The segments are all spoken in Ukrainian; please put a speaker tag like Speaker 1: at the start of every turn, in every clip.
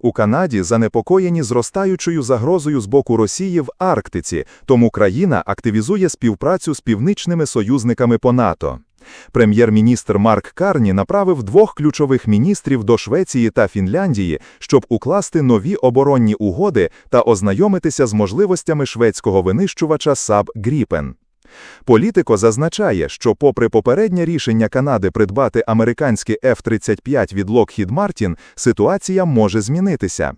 Speaker 1: У Канаді занепокоєні зростаючою загрозою з боку Росії в Арктиці, тому країна активізує співпрацю з північними союзниками по НАТО. Прем'єр-міністр Марк Карні направив двох ключових міністрів до Швеції та Фінляндії, щоб укласти нові оборонні угоди та ознайомитися з можливостями шведського винищувача САБ Гріпен. Політико зазначає, що попри попереднє рішення Канади придбати американські F-35 від Lockheed Martin, ситуація може змінитися.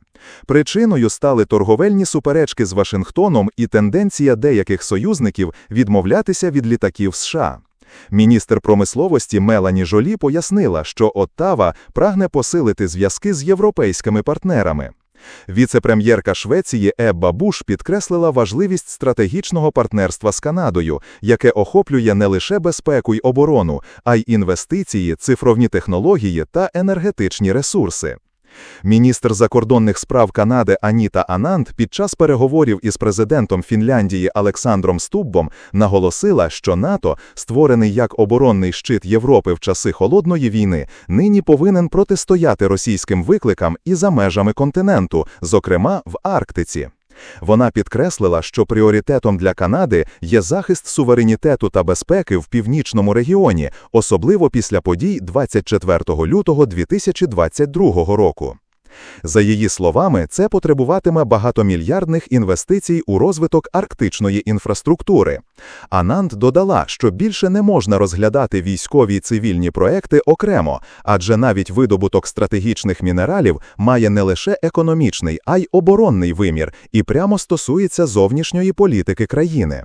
Speaker 1: Причиною стали торговельні суперечки з Вашингтоном і тенденція деяких союзників відмовлятися від літаків США. Міністр промисловості Мелані Жолі пояснила, що Оттава прагне посилити зв'язки з європейськими партнерами. Віце-прем'єрка Швеції Ебба Буш підкреслила важливість стратегічного партнерства з Канадою, яке охоплює не лише безпеку й оборону, а й інвестиції, цифровні технології та енергетичні ресурси. Міністр закордонних справ Канади Аніта Ананд під час переговорів із президентом Фінляндії Олександром Стуббом наголосила, що НАТО, створений як оборонний щит Європи в часи холодної війни, нині повинен протистояти російським викликам і за межами континенту, зокрема в Арктиці. Вона підкреслила, що пріоритетом для Канади є захист суверенітету та безпеки в північному регіоні, особливо після подій 24 лютого 2022 року. За її словами, це потребуватиме багатомільярдних інвестицій у розвиток арктичної інфраструктури. Ананд додала, що більше не можна розглядати військові й цивільні проекти окремо, адже навіть видобуток стратегічних мінералів має не лише економічний, а й оборонний вимір і прямо стосується зовнішньої політики країни.